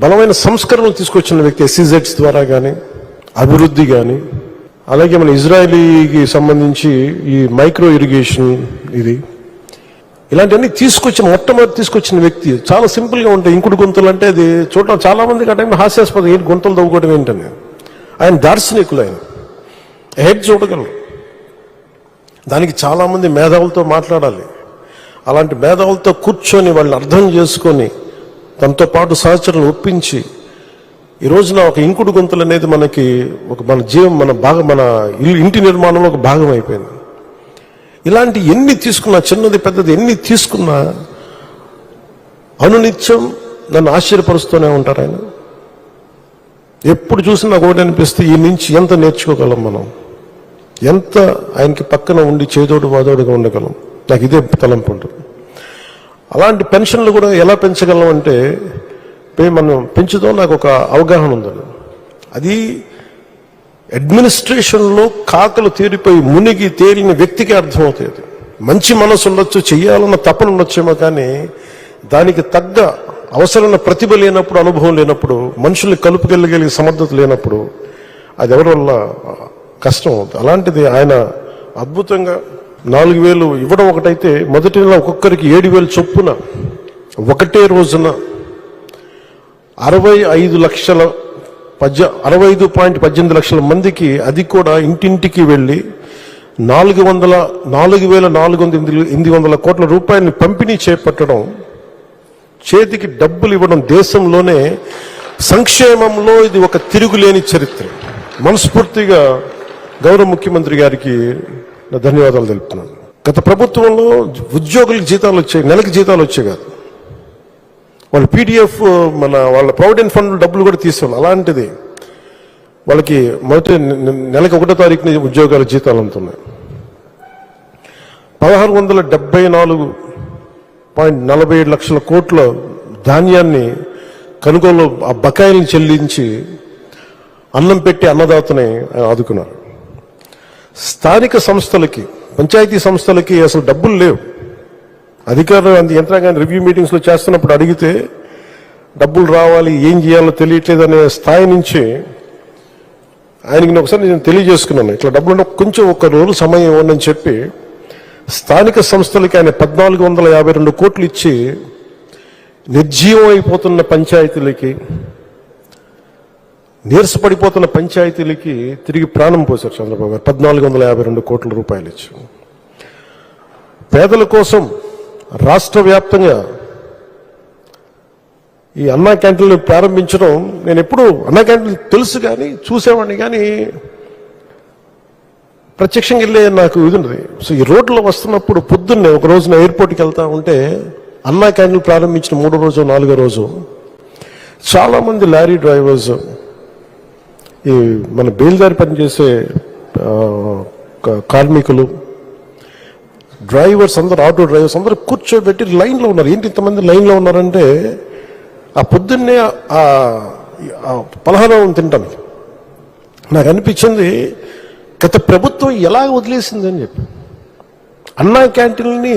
బలమైన సంస్కరణలు తీసుకొచ్చిన వ్యక్తి ఎస్సీజెడ్స్ ద్వారా కానీ అభివృద్ధి కానీ అలాగే మన ఇజ్రాయలీకి సంబంధించి ఈ మైక్రో ఇరిగేషన్ ఇది ఇలాంటివన్నీ తీసుకొచ్చిన మొట్టమొదటి తీసుకొచ్చిన వ్యక్తి చాలా సింపుల్గా ఉంటాయి ఇంకుడు గొంతులు అంటే అది చూడటం చాలా మందికి ఆ టైంలో హాస్యాస్పదం ఏంటి గొంతులు తవ్వుకోవడం ఏంటని. ఆయన దార్శనికులు ఆయన. హెడ్ చూడగలరు. దానికి చాలామంది మేధావులతో మాట్లాడాలి. అలాంటి మేధావులతో కూర్చొని వాళ్ళని అర్థం చేసుకొని తనతో పాటు సహచరులు ఒప్పించి ఈ రోజున ఒక ఇంకుడు గొంతులు అనేది మనకి ఒక మన జీవం మన భాగం మన ఇల్లు ఇంటి నిర్మాణంలో ఒక భాగం అయిపోయింది. ఇలాంటి ఎన్ని తీసుకున్నా చిన్నది పెద్దది ఎన్ని తీసుకున్నా అనునిత్యం నన్ను ఆశ్చర్యపరుస్తూనే ఉంటారు ఆయన. ఎప్పుడు చూసినా ఒకటి అనిపిస్తే ఈ నుంచి ఎంత నేర్చుకోగలం మనం? ఎంత ఆయనకి పక్కన ఉండి చేదోడు వాదోడుగా ఉండగలం? నాకు ఇదే తలంపు ఉంటుంది. అలాంటి పెన్షన్లు కూడా ఎలా పెంచగలం అంటే పే- మనం పెంచుదాం నాకు ఒక అవగాహన ఉందండి అది అడ్మినిస్ట్రేషన్లో కాకలు తీరిపోయి మునిగి తేలిన వ్యక్తికి అర్థమవుతుంది. మంచి మనసు ఉండొచ్చు చెయ్యాలన్న తపన ఉండొచ్చేమో కానీ దానికి తగ్గ అవసరమైన ప్రతిభ లేనప్పుడు అనుభవం లేనప్పుడు మనుషుల్ని కలుపుకెళ్ళగలిగే సమర్థత లేనప్పుడు అది ఎవరి వల్ల కష్టం అవుతుంది? అలాంటిది ఆయన అద్భుతంగా నాలుగు వేలు ఇవ్వడం ఒకటైతే మొదటి నెల ఒక్కొక్కరికి ఏడు వేలు చొప్పున ఒకటే రోజున అరవై ఐదు లక్షల పద్య అరవై ఐదు పాయింట్ పద్దెనిమిది లక్షల మందికి అది కూడా ఇంటింటికి వెళ్ళి నాలుగు వందల నాలుగు వేల నాలుగు వందల ఎనిమిది- ఎనిమిది వందల కోట్ల రూపాయలని పంపిణీ చేపట్టడం చేతికి డబ్బులు ఇవ్వడం దేశంలోనే సంక్షేమంలో ఇది ఒక తిరుగులేని చరిత్ర. మనస్ఫూర్తిగా గౌరవ ముఖ్యమంత్రి గారికి నా ధన్యవాదాలు తెలుపుతున్నాను. గత ప్రభుత్వంలో ఉద్యోగులకు జీతాలు వచ్చాయి నెలకి జీతాలు వచ్చాయి కాదు. వాళ్ళు పీడిఎఫ్ మన వాళ్ళ ప్రావిడెంట్ ఫండ్ డబ్బులు కూడా తీసుకోవాలి అలాంటిది వాళ్ళకి మొదటి నెలకి ఒకటో తారీఖున ఉద్యోగాల జీతాలు అందుతున్నాయి. పదహారు వందల డెబ్బై నాలుగు పాయింట్ నలభై ఏడు లక్షల కోట్ల ధాన్యాన్ని కనుగోలు ఆ బకాయిల్ని చెల్లించి అన్నం పెట్టి అన్నదాతని ఆదుకున్నారు. స్థానిక సంస్థలకి పంచాయతీ సంస్థలకి అసలు డబ్బులు లేవు. అధికారులు అంత యంత్రాంగాన్ని రివ్యూ మీటింగ్స్లో చేస్తున్నప్పుడు అడిగితే డబ్బులు రావాలి ఏం చేయాలో తెలియట్లేదు అనే స్థాయి నుంచి ఆయనకి నేను ఒకసారి నేను తెలియజేసుకున్నాను. ఇట్లా డబ్బులు కొంచెం ఒక రోజు సమయం ఇవ్వండి అని చెప్పి స్థానిక సంస్థలకి ఆయన పద్నాలుగు వందల యాభై రెండు కోట్లు ఇచ్చి నిర్జీవం అయిపోతున్న పంచాయతీలకి నీరసపడిపోతున్న పంచాయతీలకి తిరిగి ప్రాణం పోశారు చంద్రబాబు గారు. పద్నాలుగు వందల యాభై రెండు కోట్ల రూపాయలు ఇచ్చి పేదల కోసం రాష్ట్ర వ్యాప్తంగా ఈ అన్నా క్యాంటీన్లు ప్రారంభించడం నేను ఎప్పుడు అన్నా క్యాంటీన్లు తెలుసు కానీ చూసేవాడిని కానీ ప్రత్యక్షంగా వెళ్ళే నాకు ఇది ఉన్నది. సో ఈ రోడ్లో వస్తున్నప్పుడు పొద్దున్నే ఒక రోజున ఎయిర్పోర్ట్కి వెళ్తా ఉంటే అన్నా క్యాంటీన్లు ప్రారంభించిన మూడో రోజు నాలుగో రోజు చాలామంది లారీ డ్రైవర్స్ ఈ మన బేల్దారి పనిచేసే కార్మికులు డ్రైవర్స్ అందరు ఆటో డ్రైవర్స్ అందరూ కూర్చోబెట్టి లైన్లో ఉన్నారు. ఏంటి ఇంతమంది లైన్లో ఉన్నారంటే ఆ పొద్దున్నే ఆ పలహారం తింటాం నాకు అనిపించింది గత ప్రభుత్వం ఎలా వదిలేసిందని చెప్పి. అన్నా క్యాంటీన్ని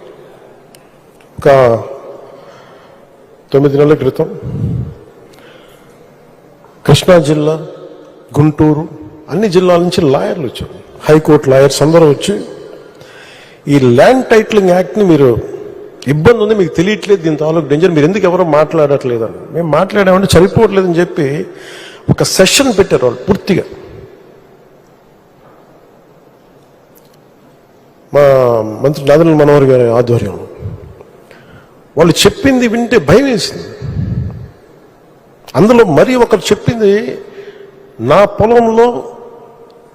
ఒక తొమ్మిది నెలల క్రితం కృష్ణా జిల్లా గుంటూరు అన్ని జిల్లాల నుంచి లాయర్లు వచ్చారు. హైకోర్టు లాయర్స్ అందరూ వచ్చి ఈ ల్యాండ్ టైటిలింగ్ యాక్ట్ని మీరు ఇబ్బంది ఉంది మీకు తెలియట్లేదు దీని తాలూకు డేంజర్ మీరు ఎందుకు ఎవరో మాట్లాడట్లేదు అని. మేము మాట్లాడామంటే చనిపోవట్లేదని చెప్పి ఒక సెషన్ పెట్టారు వాళ్ళు పూర్తిగా. మా మంత్రి నాదన మనోహర్ గారి ఆధ్వర్యంలో. వాళ్ళు చెప్పింది వింటే భయం వేసింది. అందులో మరి ఒకరు చెప్పింది నా పొలంలో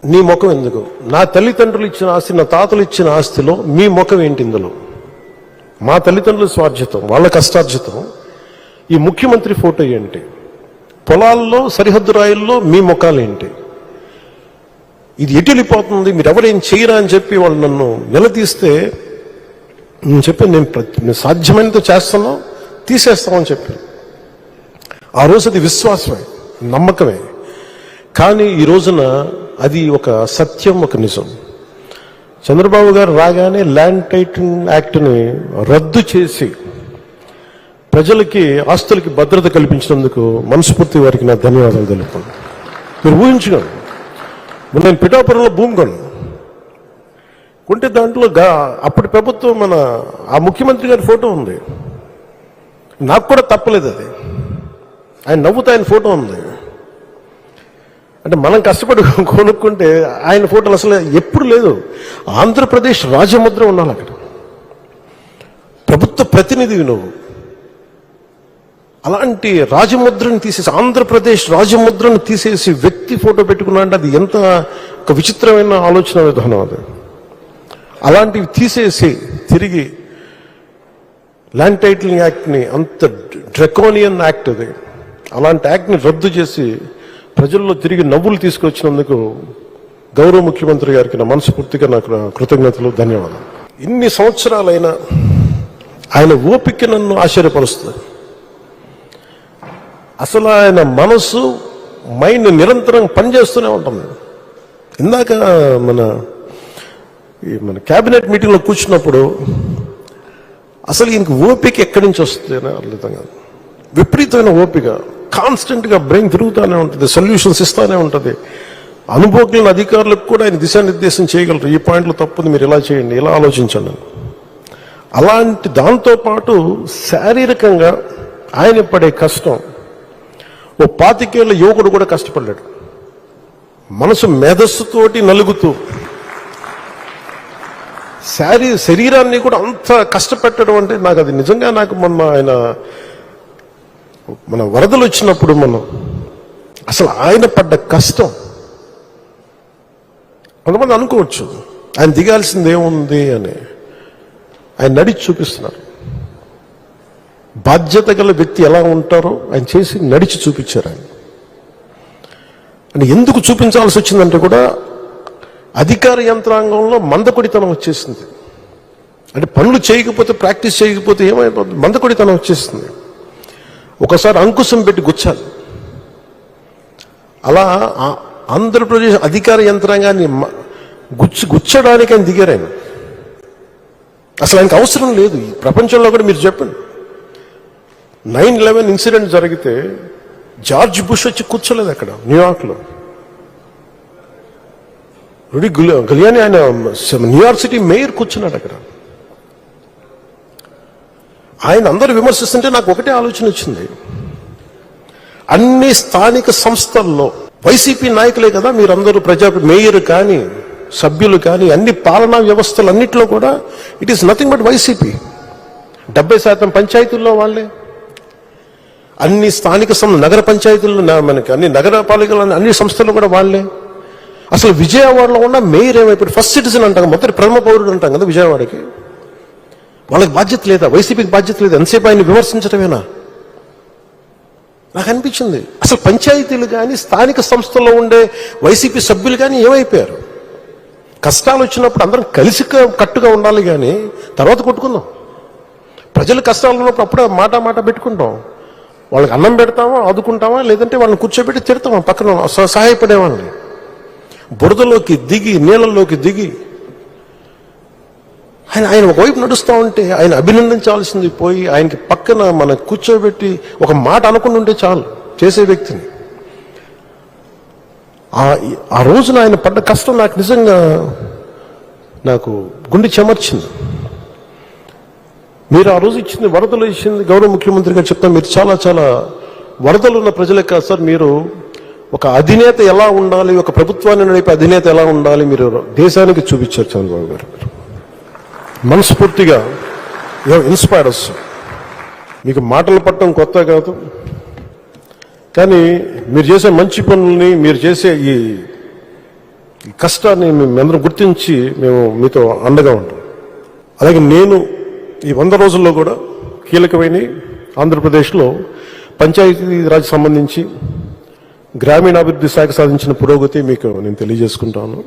నీ ముఖం ఎందుకు? నా తల్లిదండ్రులు ఇచ్చిన ఆస్తి నా తాతలు ఇచ్చిన ఆస్తిలో మీ ముఖం ఏంటి ఇందులో? మా తల్లిదండ్రుల స్వార్జితం వాళ్ళ కష్టార్జితం. ఈ ముఖ్యమంత్రి ఫోటో ఏంటి? పొలాల్లో సరిహద్దు రాయల్లో మీ ముఖాలు ఏంటి? ఇది ఎటు వెళ్ళిపోతుంది? మీరు ఎవరేం చేయరా అని చెప్పి వాళ్ళు నన్ను నిలదీస్తే నేను చెప్పాను నేను ప్రతి- సాధ్యమైనంత చేస్తాను తీసేస్తామని చెప్పాను ఆ రోజు అది విశ్వాసమే నమ్మకమే. కానీ ఈ రోజున అది ఒక సత్యం ఒక నిజం. చంద్రబాబు గారు రాగానే ల్యాండ్ టైటింగ్ యాక్ట్ని రద్దు చేసి ప్రజలకి ఆస్తులకి భద్రత కల్పించినందుకు మనస్ఫూర్తి వారికి నా ధన్యవాదాలు తెలుపుకున్నాను మీరు ఊహించుకోండి నేను పిఠాపురంలో భూమి కొన్నాను. కొంటే దాంట్లో గా అప్పటి ప్రభుత్వం మన ఆ ముఖ్యమంత్రి గారి ఫోటో ఉంది. నాకు కూడా తప్పలేదు అది. ఆయన నవ్వుతా ఆయన ఫోటో ఉంది. అంటే మనం కష్టపడి కొనుక్కుంటే ఆయన ఫోటోలు అసలు ఎప్పుడు లేదు. ఆంధ్రప్రదేశ్ రాజముద్ర ఉండాలి అక్కడ. ప్రభుత్వ ప్రతినిధివి నువ్వు. అలాంటి రాజముద్రను తీసేసి ఆంధ్రప్రదేశ్ రాజముద్రను తీసేసి వ్యక్తి ఫోటో పెట్టుకున్నా అంటే అది ఎంత ఒక విచిత్రమైన ఆలోచన విధానం అది. అలాంటివి తీసేసి తిరిగి ల్యాండ్ టైటిలింగ్ యాక్ట్ని అంత డ్రెకోనియన్ యాక్ట్ అది. అలాంటి యాక్ట్ని రద్దు చేసి ప్రజల్లో తిరిగి నవ్వులు తీసుకొచ్చినందుకు గౌరవ ముఖ్యమంత్రి గారికి నా మనస్ఫూర్తిగా నాకు కృతజ్ఞతలు ధన్యవాదాలు. ఇన్ని సంవత్సరాలైనా ఆయన ఓపిక నన్ను ఆశ్చర్యపరుస్తుంది. అసలు ఆయన మనసు మైండ్ నిరంతరం పనిచేస్తూనే ఉంటుంది ఇందాక మన మన క్యాబినెట్ మీటింగ్లో కూర్చున్నప్పుడు అసలు ఈయనకి ఓపిక ఎక్కడి నుంచి వస్తుంది అని అర్థం కాదు. విపరీతమైన ఓపిక. కాన్స్టెంట్గా బ్రెయిన్ తిరుగుతూనే ఉంటుంది సొల్యూషన్స్ ఇస్తూనే ఉంటుంది. అనుభవజ్ఞుల అధికారులకు కూడా ఆయన దిశానిర్దేశం చేయగలరు. ఈ పాయింట్లో తప్పుంది మీరు ఇలా చేయండి ఇలా ఆలోచించండి అలాంటి దాంతోపాటు శారీరకంగా ఆయన పడే కష్టం ఓ పాతికేళ్ళ యువకుడు కూడా కష్టపడ్డాడు. మనసు మేధస్సుతోటి నలుగుతూ శారీ శరీరాన్ని కూడా అంత కష్టపెట్టడం అంటే నాకు అది నిజంగా నాకు మొన్న ఆయన మన వరదలు వచ్చినప్పుడు మనం అసలు ఆయన పడ్డ కష్టం కొంతమంది అనుకోవచ్చు. ఆయన దిగాల్సింది ఏముంది అని. ఆయన నడిచి చూపిస్తున్నారు. బాధ్యత గల వ్యక్తి ఎలా ఉంటారో ఆయన చేసి నడిచి చూపించారు ఆయన. అని ఎందుకు చూపించాల్సి వచ్చిందంటే కూడా అధికార యంత్రాంగంలో మందకొడితనం వచ్చేసింది. అంటే పనులు చేయకపోతే ప్రాక్టీస్ చేయకపోతే ఏమైపోతుంది మందకొడితనం వచ్చేస్తుంది ఒకసారి అంకుశం పెట్టి గుచ్చాలి. అలా ఆంధ్రప్రదేశ్ అధికార యంత్రాంగాన్ని గుచ్చి గుచ్చడానికి ఆయన దిగారు ఆయన. అసలు ఆయనకు అవసరం లేదు. ఈ ప్రపంచంలో కూడా మీరు చెప్పండి. నైన్ లెవెన్ ఇన్సిడెంట్ జరిగితే జార్జ్ బుష్ వచ్చి కూర్చోలేదు అక్కడ న్యూయార్క్లో. రుడి గులి- గులియాని ఆయన న్యూయార్క్ సిటీ మేయర్ కూర్చున్నాడు అక్కడ ఆయన అందరూ విమర్శిస్తుంటే నాకు ఒకటే ఆలోచన వచ్చింది అన్ని స్థానిక సంస్థల్లో వైసీపీ నాయకులే కదా మీరందరూ ప్రజా మేయర్ కానీ సభ్యులు కానీ అన్ని పాలనా వ్యవస్థలు అన్నిట్లో కూడా it is nothing but YCP డెబ్బై శాతం పంచాయతీల్లో వాళ్ళే అన్ని స్థానిక సం- నగర పంచాయతీల్లో మనకి అన్ని నగరపాలికలు అన్ని సంస్థలు కూడా వాళ్ళే అసలు విజయవాడలో ఉన్న మేయర్ ఏమైపోయాడు ఫస్ట్ సిటిజన్ అంటాం మొదటి ప్రథమ పౌరుడు అంటాం కదా విజయవాడకి. వాళ్ళకి బాధ్యత లేదా? వైసీపీకి బాధ్యత లేదా. ఎంతసేపు ఆయన విమర్శించడమేనా నాకు అనిపించింది. అసలు పంచాయతీలు కానీ స్థానిక సంస్థల్లో ఉండే వైసీపీ సభ్యులు కానీ ఏమైపోయారు? కష్టాలు వచ్చినప్పుడు అందరం కలిసి కట్టుగా ఉండాలి కానీ తర్వాత కొట్టుకుందాం. ప్రజలు కష్టాలు ఉన్నప్పుడు అప్పుడే మాట మాట పెట్టుకుంటాం. వాళ్ళకి అన్నం పెడతామా ఆదుకుంటామా లేదంటే వాళ్ళని కూర్చోబెట్టి తిడతామా పక్కన సహాయపడేవాళ్ళని సహాయపడే వాళ్ళని? బురదలోకి దిగి నీళ్ళల్లోకి దిగి ఆయన ఆయన ఒకవైపు నడుస్తూ ఉంటే ఆయన అభినందించాల్సింది పోయి ఆయనకి పక్కన మన కూర్చోబెట్టి ఒక మాట అనుకుని ఉంటే చాలు చేసే వ్యక్తిని. ఆ- ఆ రోజున ఆయన పడ్డ కష్టం నాకు నిజంగా నాకు గుండె చెమర్చింది. మీరు ఆ రోజు ఇచ్చింది వరదలు ఇచ్చింది గౌరవ ముఖ్యమంత్రి గారు చెప్తాం మీరు చాలా చాలా వరదలు ఉన్న ప్రజలే కాదు సార్ మీరు ఒక అధినేత ఎలా ఉండాలి ఒక ప్రభుత్వాన్ని నడిపే అధినేత ఎలా ఉండాలి మీరు దేశానికి చూపించారు చంద్రబాబు గారు. మనస్ఫూర్తిగా ఇన్స్పైర్స్ మీకు మాటలు పట్టడం కొత్త కాదు. కానీ మీరు చేసే మంచి పనుల్ని మీరు చేసే ఈ కష్టాన్ని కష్టాన్ని మేమందరం గుర్తించి మేము మీతో అండగా ఉంటాం. అలాగే నేను ఈ వంద రోజుల్లో కూడా కీలకమైన ఆంధ్రప్రదేశ్లో పంచాయతీరాజ్ సంబంధించి గ్రామీణాభివృద్ధి శాఖ సాధించిన పురోగతి మీకు నేను తెలియజేసుకుంటాను.